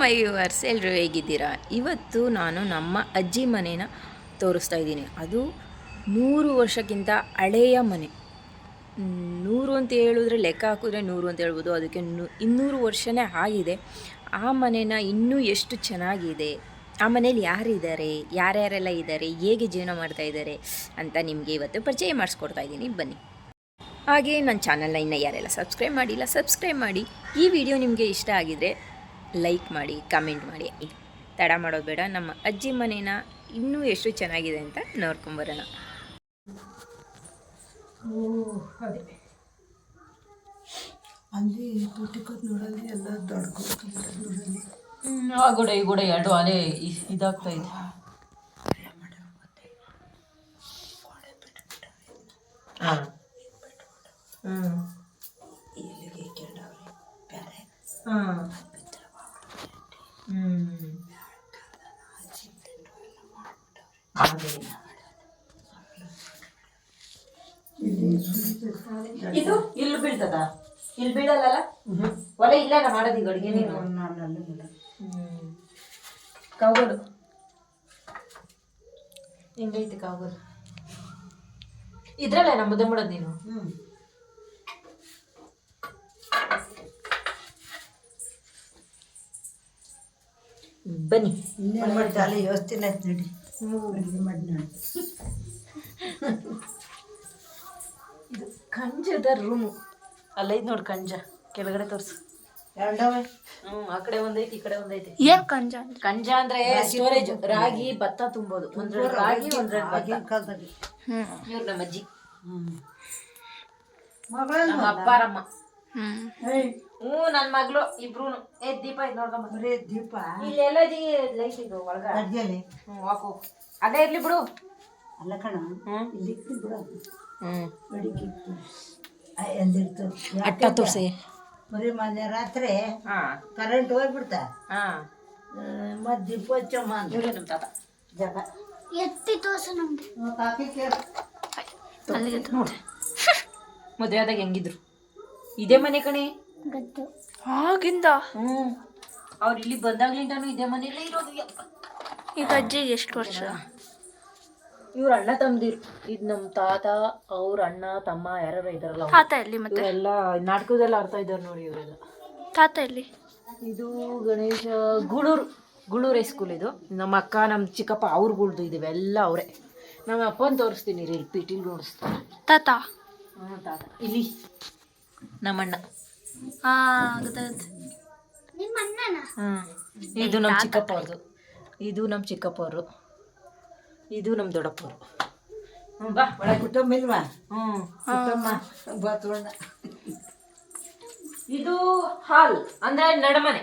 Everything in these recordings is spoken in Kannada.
ಮೈ ವ್ಯೂವರ್ಸ್ ಎಲ್ಲರೂ ಹೇಗಿದ್ದೀರಾ? ಇವತ್ತು ನಾನು ನಮ್ಮ ಅಜ್ಜಿ ಮನೇನ ತೋರಿಸ್ತಾ ಇದ್ದೀನಿ. ಅದು ನೂರು ವರ್ಷಕ್ಕಿಂತ ಹಳೆಯ ಮನೆ. ನೂರು ಅಂತ ಹೇಳಿದ್ರೆ ಲೆಕ್ಕ ಹಾಕಿದ್ರೆ ನೂರು ಅಂತ ಹೇಳ್ಬೋದು. ಅದಕ್ಕೆ ನೂ, ಇನ್ನೂರು ವರ್ಷನೇ ಆಗಿದೆ. ಆ ಮನೇನ ಇನ್ನೂ ಎಷ್ಟು ಚೆನ್ನಾಗಿದೆ? ಆ ಮನೇಲಿ ಯಾರಿದ್ದಾರೆ? ಯಾರ್ಯಾರೆಲ್ಲ ಇದ್ದಾರೆ? ಹೇಗೆ ಜೀವನ ಮಾಡ್ತಾ ಇದ್ದಾರೆ ಅಂತ ನಿಮಗೆ ಇವತ್ತು ಪರಿಚಯ ಮಾಡಿಸ್ಕೊಡ್ತಾ ಇದ್ದೀನಿ. ಬನ್ನಿ. ಹಾಗೆ ನನ್ನ ಚಾನಲ್ನ ಇನ್ನು ಯಾರೆಲ್ಲ ಸಬ್ಸ್ಕ್ರೈಬ್ ಮಾಡಿಲ್ಲ, ಸಬ್ಸ್ಕ್ರೈಬ್ ಮಾಡಿ. ಈ ವಿಡಿಯೋ ನಿಮಗೆ ಇಷ್ಟ ಆಗಿದರೆ ಲೈಕ್ ಮಾಡಿ ಕಮೆಂಟ್ ಮಾಡಿ. ತಡ ಮಾಡೋದು ಬೇಡ. ನಮ್ಮ ಅಜ್ಜಿ ಮನೇನ ಇನ್ನೂ ಎಷ್ಟು ಚೆನ್ನಾಗಿದೆ ಅಂತ ನೋಡ್ಕೊಂಬರೋಣ. ಅದೇ. ಅಲ್ಲಿ ಟಿಕೆಟ್ ನೋಡಲ್ಲಿ ಎಲ್ಲ ದೊಡ್ಡ ನೋಡಲ್ಲಿ. ಆ ಗೋಡೆ ಈ ಗೋಡೆ ಎರಡು ಅಲೆ ಇದಾಗ್ತಾ ಇದೆ. ಹಾಂ ಹ್ಞೂ ಇಲ್ಲಿಗೆ ಕೆಂಡವ್ರಿ ಬೇರೆ ಹಾಂ ಹ್ಞೂ ಅದೇ ಇದು ಇಲ್ಲಿ ಬೀಳ್ತದ? ಇಲ್ಲಿ ಬೀಳಲ್ಲ ಒಲೆ ಇಲ್ಲ ಮಾಡೋದು ಈಗ ಅಡುಗೆ ನೀನು. ನಾನು ಹಿಂಗೈತೆ ಕಾವುಗಳು ಇದ್ರಲ್ಲ ನಮ್ಮ ಮುದ್ದೆ ಮಾಡೋದು ನೀನು? ಬನ್ನಿ. ಮಾಡಿ ಅಲ್ಲಿ ಯೋಚನೆ ಮಾಡಿ ನೋಡಿ. ಇದು ಕಂಜದ ರೂಮು. ಅಲ್ಲೈತ್ ನೋಡಿ ಕಂಜ. ಕೆಳಗಡೆ ತೋರ್ಸು. ಎರಡವೆ? ಆ ಕಡೆ ಒಂದೈತಿ ಈ ಕಡೆ ಒಂದೈತಿ. ಏನ್ ಕಂಜ ಕಂಜ ಅಂದ್ರೆ ಸ್ಟೋರೇಜ್ ರಾಗಿ ಭತ್ತ ತುಂಬೋದು. ಒಂದ್ರಲ್ಲಿ ರಾಗಿ ಹ್ಮ್. ಇವ್ರು ನಮ್ಮ ಅಜ್ಜಿ. ಹ್ಞೂ ನಮ್ಮ ಅಪ್ಪಾರಮ್ಮ. ಹ್ಮ್. ಏಯ್. ಹ್ಞೂ ನನ್ನ ಮಗಳು ಇಬ್ರು ಏ ದೀಪ ಇದು ನೋಡ್ಕೊಂಬ ದೀಪ? ಇಲ್ಲಿ ಎಲ್ಲ ಲೈಟ್ ಇದು ಒಳಗ. ಅಡ್ಗೆಲಿ ಹ್ಞೂ ಹಾಕು ಅದೇ ಇರ್ಲಿ ಬಿಡು. ಅಲ್ಲ ಕಣ ಹ್ಮ್. ಇಲ್ಲಿ ಬಿಡ ಎಲ್ಲಿರ್ತು. ಅಟ್ಟ ತೋರ್ಸಿ. ಬರೀ ಮೊನ್ನೆ ರಾತ್ರಿ ಹಾ. ಕರೆಂಟ್ ಹೋಗ್ಬಿಡ್ತ. ಹಾ. ಮತ್ತೆ ದೀಪೋತ್ಸವ ಇವ್ರೆ ನಮ್ಮ ತಾತ. ಜಾಗ. ಎತ್ತಿ ತೋರ್ಸು ನಮ್ಗೆ ಕಾಕಿ ಅಲ್ಲಿ ನೋಡಿ. ಮದುವೆದಾಗ ಹೆಂಗಿದ್ರು? ಇದೇ ಮನೆ ಕಣೆ. ಗದ್ದು. ಆಗಿಂದ ಹ್ಞೂ ಅವ್ರು ಇಲ್ಲಿ ಬಂದಾಗ್ಲಿಂದಾನು ಇದೇ ಮನೆಯಲ್ಲೇ ಇರೋದು. ಯಪ್ಪ. ಈಗ ಅಜ್ಜಿಗೆ ಎಷ್ಟು ವರ್ಷ? ಇವ್ರ ಅಣ್ಣ ತಮ್ಮದಿರು ಇದು ನಮ್ಮ ತಾತ ಅವ್ರ ಅಣ್ಣ ತಮ್ಮ ಯಾರು ಇದಾರಲ್ಲ ಅವ್ರು. ತಾತ ಎಲ್ಲಿ ಮತ್ತೆ? ಇವರೆಲ್ಲ ನಾಟಕದಲ್ಲಿ ಆಡ್ತಾ ಇದ್ದಾರೆ ನೋಡಿ ಇವರೆಲ್ಲ. ತಾತ ಎಲ್ಲಿ? ಇದು ಗಣೇಶ ಗುಳೂರು ಗುಳೂರು ಸ್ಕೂಲ್ ಇದು. ನಮ್ಮ ಅಕ್ಕ ನಮ್ಮ ಚಿಕ್ಕಪ್ಪ ಅವ್ರುಗಳ್ದು ಇದಾವೆ ಎಲ್ಲ ಅವರೇ. ನಮ್ಮ ಅಪ್ಪನ ತೋರಿಸ್ತೀನಿ ರೀ ಪಿ ನೋಡಿಸ್ತೀನಿ. ತಾತ? ಹ್ಞೂ ತಾತ. ಇಲ್ಲಿ. ನಮ್ಮಣ್ಣ. ಹಾ ಇದು ನಮ್ಮ ಚಿಕ್ಕಪ್ಪ ಅವ್ರದ್ದು ಇದು ನಮ್ಮ ಚಿಕ್ಕಪ್ಪ ಅವರು ಇದು ನಮ್ಮ ದೊಡ್ಡಪ್ಪರು ಬಾ ಒಳಗೆ ಕುಟುಂಬ ಇಲ್ವಾ? ಹ್ಞೂ ಕುಟುಂಬ ಬಸವಣ್ಣ ಇದು ಹಾಲ್ ಅಂದ್ರೆ ನಡಮನೆ.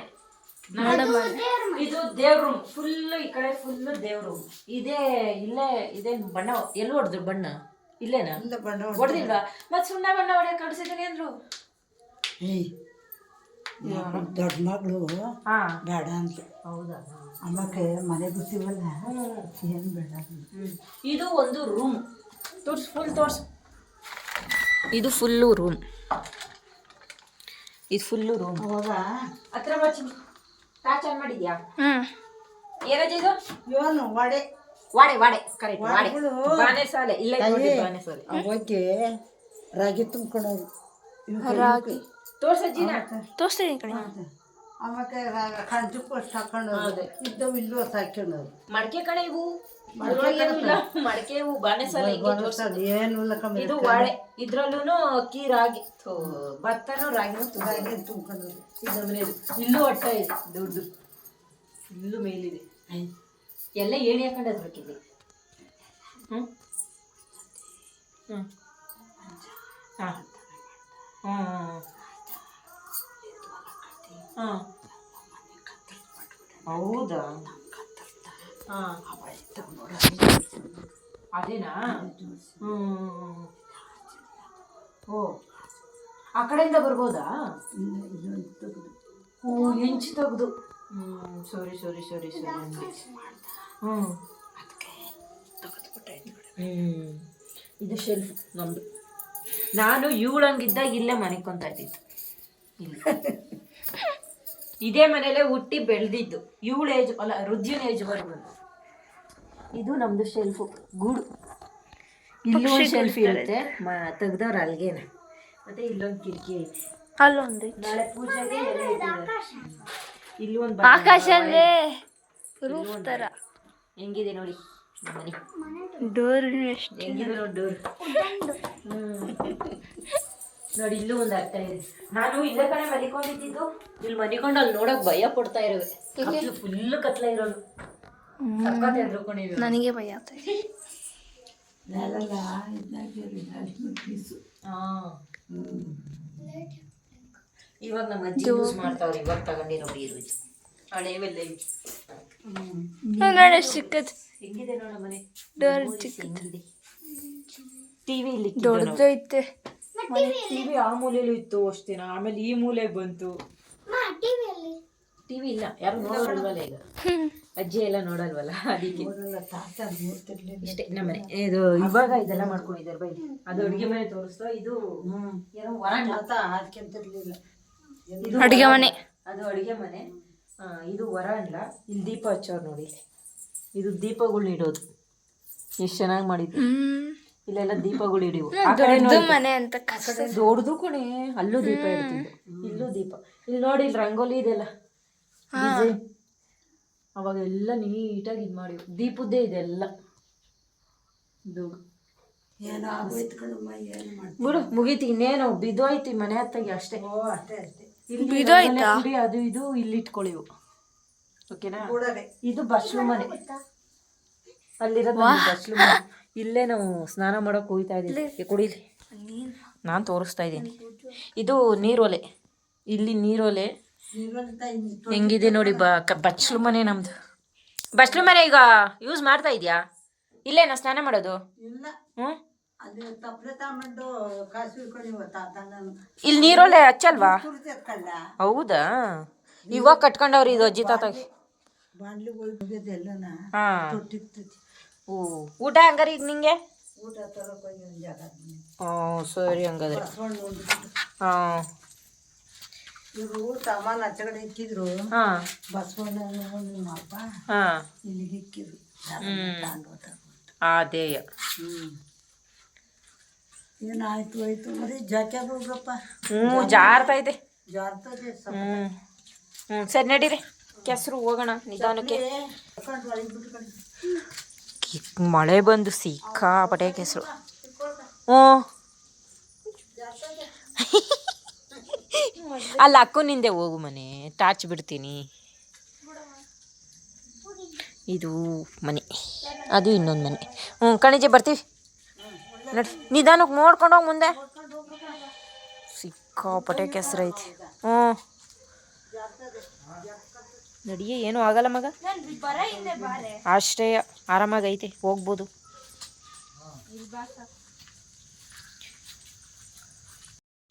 ಇದು ದೇವ್ರ ರೂಮ್ ಫುಲ್ ಈ ಕಡೆ ಫುಲ್ ದೇವ್ರ ರೂಮ್ ಇದೇ ಇಲ್ಲೇ ಇದೇ ಬಣ್ಣ ಎಲ್ಲಿ ಹೊಡೆದ್ರು ಬಣ್ಣ? ಇಲ್ಲೇನಾ? ಇಲ್ಲ ಬಣ್ಣ ಹೊಡ್ದು. ಹೊಡೆದಿಲ್ವಾ? ಮತ್ ಸುಣ್ಣ ಬಣ್ಣ ಹೊಡೆಯಕ್ ಕಳ್ಸಿದೀನಿ ಅಂದ್ರು. ದೊಡ್ಡ ಮಗಳು ಹಾ. ಬೇಡ ಅಂತ. ಹೌದಾ? ಅಮ್ಮಕ್ಕೆ ಮನೆ ಬಿಟ್ಟಿವಲ್ಲ ಏನು ಬೇಡ. ಇದು ಒಂದು ರೂಮ್ ತೋರ್ಸ್ ಫುಲ್ ತೋರ್ಸ್. ಇದು ಫುಲ್ಲು ರೂಮ್ ಇದು ಫುಲ್ಲು ರೂಮ್ ಅವಾಗ ಹತ್ರ ಬಚ್ಚಿ ಟಾಚ್ ಆನ್ ಮಾಡಿದ್ಯಾ? ಹ್ಮ್. ಏನಜ್ಜ ಇದು? ಇವನು ವಡೆ. ವಾಡೆ ವಾಡೆ. ಕರೆಕ್ಟ್ ವಾಡೆ. ಬಾನೆ ಸಾಲೆ. ಇಲ್ಲ ಬಾನೆ ಸಾಲೆ. ಅವಾಗೆ ರಾಗಿ ತುಂಬ್ಕೊಳೋರು ರಾಗಿ. ತೋರ್ಸಜ್ಜಿನ ತೋರಿಸ್ತೀನಿ ಕಣೆ ಆಮೇಲೆ ಕಂಚಕ್ಕೂ ಅಷ್ಟು ಹಾಕೊಂಡೋದು ಇದ್ದವು ಇಲ್ಲೂ ಅಷ್ಟು ಹಾಕ್ಕೊಂಡೋರು ಮಡಕೆ ಕಣೆ ಇವು? ಮಡಕೆ ಇವು ಬಾನೆ ಸಾಲೆ ಹಿಂಗೆ ಜೋಡ್ಸೋದು. ಏನು ಇಲ್ಲ ಕಮ್ಮಿ ಇದು ಬಾಳೆ ಇದ್ರಲ್ಲೂ ಅಕ್ಕಿ ರಾಗಿ ಭತ್ತನೂ ರಾಗಿನೂ ತುಂಬ ರಾಗಿ ತುಂಬ್ಕೊಂಡೋರು ಇದು. ಮನೆಯದು. ಇಲ್ಲೂ ಅಟ್ಟ ಇದೆ ದೊಡ್ಡ ಇಲ್ಲೂ ಮೇಲಿದೆ. ಎಲ್ಲ ಏಣಿ ಹಾಕೊಂಡು ಅದ್ರಕ್ಕಿದೆ ಹ್ಞೂ ಹ್ಞೂ ಹಾಂ. ಹ್ಞೂ ಹಾಂ ಹೌದಾ? ಅದೇನಾ? ಹ್ಞೂ ಓ. ಆ ಕಡೆಯಿಂದ ಬರ್ಬೋದಾ? ಓ ಹೆಂಚು ತೆಗ್ದು. ಹ್ಞೂ ಸರಿ ಸರಿ ಸರಿ ಸರಿ. ಅದಕ್ಕೆ ಹ್ಞೂ ಹ್ಞೂ ಇದು ಶೆಲ್ಫ್ ನಮ್ಮದು ನಾನು ಇವಳಂಗಿದ್ದಾಗ ಇಲ್ಲೇ ಮನೆಕೊಂತ ಇದ್ದಿತ್ತು ಇಲ್ಲಿ. ಇದೇ ಮನೇಲೆ ಹುಟ್ಟಿ ಬೆಳೆದಿದ್ದು. ಇವಳ ಏಜ್ ಅಲ್ಲ ವೃದ್ಯುನ್ ಏಜ್ ಬರ್ಬೋದು ಇದು ನಮ್ದು ಶೆಲ್ಫು ಗೂಡು. ಇಲ್ಲಿ ಒಂದು ಶೆಲ್ಫ್ ಇರುತ್ತೆ. ತೆಗ್ದವ್ರ ಅಲ್ಗೇನೆ. ಮತ್ತೆ ಇಲ್ಲೊಂದು ಕಿಟಕಿ ಐತಿ. ಅಲ್ಲೊಂದು ನಾಳೆ ಪೂಜೆಗೆ ಇಲ್ಲೊಂದು ಆಕಾಶ ಇಲ್ಲೂ ಒಂದು ಆಕಾಶಲ್ಲೇ ರೂಫ್ ತರ. ಹೆಂಗಿದೆ ನೋಡಿ. ಡೋರ್ ಎಷ್ಟು ಹೆಂಗಿದೆ ನೋಡಿ ಡೋರ್. ನೋಡಿ ಇಲ್ಲೂ ಒಂದು ಅರ್ಥ ಇದೆ. ನಾನು ಇಲ್ಲೇ ಕಡೆ ಮಲಿಕೊಂಡಿದ್ದು. ಇಲ್ಲಿ ಮಲಿಕೊಂಡು ಅಲ್ಲಿ ನೋಡಕ್ ಭಯ ಪಡ್ತಾ ಇರುವೆ ಫುಲ್ ಕತ್ಲ ಇರೋದು. ಸಖತ್ ಎದ್ರುಕೊಂಡಿದ್ವಿ ನನಗೆ ಭಯ ಆಗ್ತದೆ ಇವಾಗ ನಮ್ಮ ಅಜ್ಜಿ ಯೂಸ್ ಮಾಡ್ತಾವ್ರಿ ಇವಾಗ ತಗೊಂಡಿರೋ ಬೀರು ಇದು. ಹಳೆವೆಲ್ಲ. ನೋಡಿ ಚಿಕ್ಕದು. ಹೆಂಗಿದೆ ನೋಡ ಮನೆ? ಡೋರ್ ಚಿಕ್ಕದು. ಟಿವಿ ಇಲ್ಲಿ ದೊಡ್ಡದೈತೆ. ಟಿವಿ ಆ ಮೂಲೆಯಲ್ಲೂ ಇತ್ತು ಅಷ್ಟು ದಿನ. ಆಮೇಲೆ ಈ ಮೂಲೆ ಬಂತು. ಟಿವಿ ಇಲ್ಲ. ಯಾರು ನೋಡಲ್ವಲ್ಲ ಈಗ? ಅಜ್ಜಿ ಎಲ್ಲ ನೋಡಲ್ವಲ್ಲ? ಅದಕ್ಕೆ. ಇಷ್ಟೇ ನಮ್ಮನೆ ಇದು ಇವಾಗ ಇದೆಲ್ಲ ಮಾಡ್ಕೊಂಡಿದ್ದಾರೆ ಬೈ. ಅದು ಅಡುಗೆ ಮನೆ ತೋರಿಸ್ತಾ ಇದು ಏನೋ ವರಾಂಡ ಹಾಕ್ಯಂತಿರ್ಲಿಲ್ಲ ಇದು ಅಡುಗೆ ಮನೆ. ಅದು ಅಡುಗೆ ಮನೆ. ಇದು ವರಾಂಡ ಇಲ್ಲಿ ದೀಪ ಹಚ್ಚೋರು ನೋಡಿ. ಇದು ದೀಪಗಳು ಇಡೋದು. ಎಷ್ಟು ಚೆನ್ನಾಗಿ ಮಾಡಿದ್ರು. ಹ್ಮ್. ಇಲ್ಲೆಲ್ಲ ದೀಪಗಳು ಇಡಿವು. ಮನೆ ಅಂತ ದೊಡ್ಡದು ಕಣೆ ಅಲ್ಲೂ ದೀಪ ಇಡ್ತಿದ್ದು. ಇಲ್ಲೂ ದೀಪ. ಇಲ್ಲಿ ನೋಡಿ ಇಲ್ಲಿ ರಂಗೋಲಿ ಇದೆಲ್ಲ ಅವಾಗ ಎಲ್ಲ ನೀಟಾಗಿ ಇದು ಮಾಡಿ ದೀಪದ್ದೇ ಇದೆಲ್ಲ. ಇದು. ಬಿಡು ಮುಗೀತಿ. ಇನ್ನೇನು ಬಿದ್ದೋಯ್ತು ಈ ಮನೆ ಹತ್ತಾಗಿ ಅಷ್ಟೇ. ಓ ಅಷ್ಟೇ ಅದು ಇದು ಇಲ್ಲಿ ಇಟ್ಕೊಳ್ಳಿವು ಓಕೆನಾ ಇದು ಬಸ್ಲು ಮನೆ. ಅಲ್ಲಿರೋದು ಬಸ್ಲು ಇಲ್ಲೇ ನಾವು ಸ್ನಾನ ಮಾಡೋಕೆ ಹೋಗ್ತಾ ಇದ್ದೀವಿ ಕುಡೀಲಿ. ನಾನು ತೋರಿಸ್ತಾ ಇದ್ದೀನಿ ಇದು ನೀರೊಲೆ. ಇಲ್ಲಿ ನೀರೊಲೆ. ಹೆಂಗಿದೆ ನೋಡಿ ಬ ಕ- ಬಚ್ಲು ಮನೆ ನಮ್ಮದು ಬಚ್ಲು ಮನೆ ಈಗ ಯೂಸ್ ಮಾಡ್ತಾ ಇದೆಯಾ? ಇಲ್ಲೇನಾ ಸ್ನಾನ ಮಾಡೋದು? ಇಲ್ಲ. ಹ್ಞೂ ಇಲ್ಲಿ ನೀರೊಲೆ ಹಚ್ಚಲ್ವಾ? ಹೌದಾ? ಇವಾಗ ಕಟ್ಕೊಂಡವ್ರಿ ಇದು ಅಜ್ಜಿ ತಾತ ಬಾಂಡ್ಲಿ ಹೋಗಿ ಎಲ್ಲನ. ಹಾ. ಓ ಊಟ ಹಂಗಾರೆ ಈಗ ನಿಂಗೆ? ಹ್ಞೂ ಸರಿ ಹಂಗಾದ್ರೆ. ಹಾಂ ಇವರು ಸಾಮಾನು ಹಚ್ಚಗಡೆ ಇಕ್ಕಿದ್ರು. ಹಾಂ. ಬಸವಣ್ಣ ನಿಮ್ಮ ಅಪ್ಪ. ಹಾಂ. ಇಲ್ಲಿಗೆ ಇಕ್ಕಿದ್ರು. ಅದೇಯ. ಹ್ಞೂ ಏನಾಯ್ತು ಆಯ್ತು ಜಾಕ್ಯಾಗ ಹೋಗ್ರಪ್ಪ ಹ್ಞೂ ಜಾರ್ತಾ ಇದೆ. ಜಾರ್ತದೆ ಹ್ಞೂ ಹ್ಞೂ ಸರಿ ನಡೀರಿ. ಕೆಸರು ಹೋಗೋಣ ನಿಧಾನಕ್ಕೆ. ಮಳೆ ಬಂದು ಸಿಕ್ಕಾಪಟ್ಟೆ ಕೆಸರು. ಹ್ಞೂ. ಅಲ್ಲಿ, ಅಕ್ಕನಿಂದೆ ಹೋಗು ಮನೆ. ಟಾರ್ಚ್ ಬಿಡ್ತೀನಿ. ಇದು ಮನೆ. ಅದು ಇನ್ನೊಂದು ಮನೆ. ಹ್ಞೂ, ಕಣಿಜೆ ಬರ್ತೀವಿ. ನಡಿ ನಿಧಾನಕ್ಕೆ ನೋಡ್ಕೊಂಡು ಹೋಗಿ ಮುಂದೆ. ಸಿಕ್ಕಾಪಟ್ಟೆ ಕೆಸರು ಐತಿ ಹ್ಞೂ. ನಡಿಯೇ ಏನೂ ಆಗಲ್ಲ ಮಗ. ಆಶ್ರಯ ಆರಾಮಾಗೈತೆ ಹೋಗ್ಬೋದು.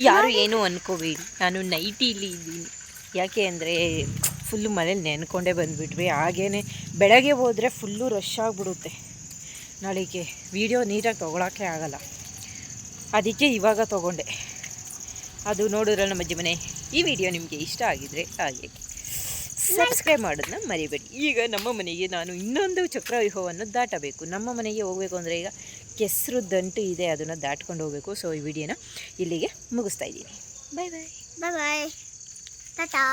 ಯಾರು ಏನೂ ಅನ್ಕೋಬೇಡಿ. ನಾನು ನೈಟಿಲಿ ಇದ್ದೀನಿ. ಯಾಕೆ ಅಂದರೆ ಫುಲ್ಲು ಮನೇಲಿ ನೆನ್ಕೊಂಡೇ ಬಂದುಬಿಟ್ವಿ. ಹಾಗೇ ಬೆಳಗ್ಗೆ ಹೋದರೆ ಫುಲ್ಲು ರಶ್ ಆಗಿಬಿಡುತ್ತೆ. ನಾಳೆಗೆ ವೀಡಿಯೋ ನೀಟಾಗಿ ತೊಗೊಳಕ್ಕೆ ಆಗಲ್ಲ. ಅದಕ್ಕೆ ಇವಾಗ ತೊಗೊಂಡೆ. ಅದು ನೋಡಿದ್ರೆ ನಮ್ಮ ಅಜ್ಜಿ ಮನೆ. ಈ ವಿಡಿಯೋ ನಿಮಗೆ ಇಷ್ಟ ಆಗಿದರೆ ಹಾಗೆ. ಸಬ್ಸ್ಕ್ರೈಬ್ ಮಾಡೋದನ್ನ ಮರಿಬೇಡಿ. ಈಗ ನಮ್ಮ ಮನೆಗೆ ನಾನು ಇನ್ನೊಂದು ಚಕ್ರವ್ಯೂಹವನ್ನು ದಾಟಬೇಕು. ನಮ್ಮ ಮನೆಗೆ ಹೋಗಬೇಕು ಅಂದರೆ ಈಗ ಕೆಸರು ದಂಟು ಇದೆ ಅದನ್ನು ದಾಟ್ಕೊಂಡು ಹೋಗಬೇಕು. ಸೊ ಈ ವಿಡಿಯೋನ ಇಲ್ಲಿಗೆ ಮುಗಿಸ್ತಾ ಇದ್ದೀನಿ. ಬಾಯ್ ಬಾಯ್ ಬಾಯ್ ಬಾಯ್ ಟಾಟಾ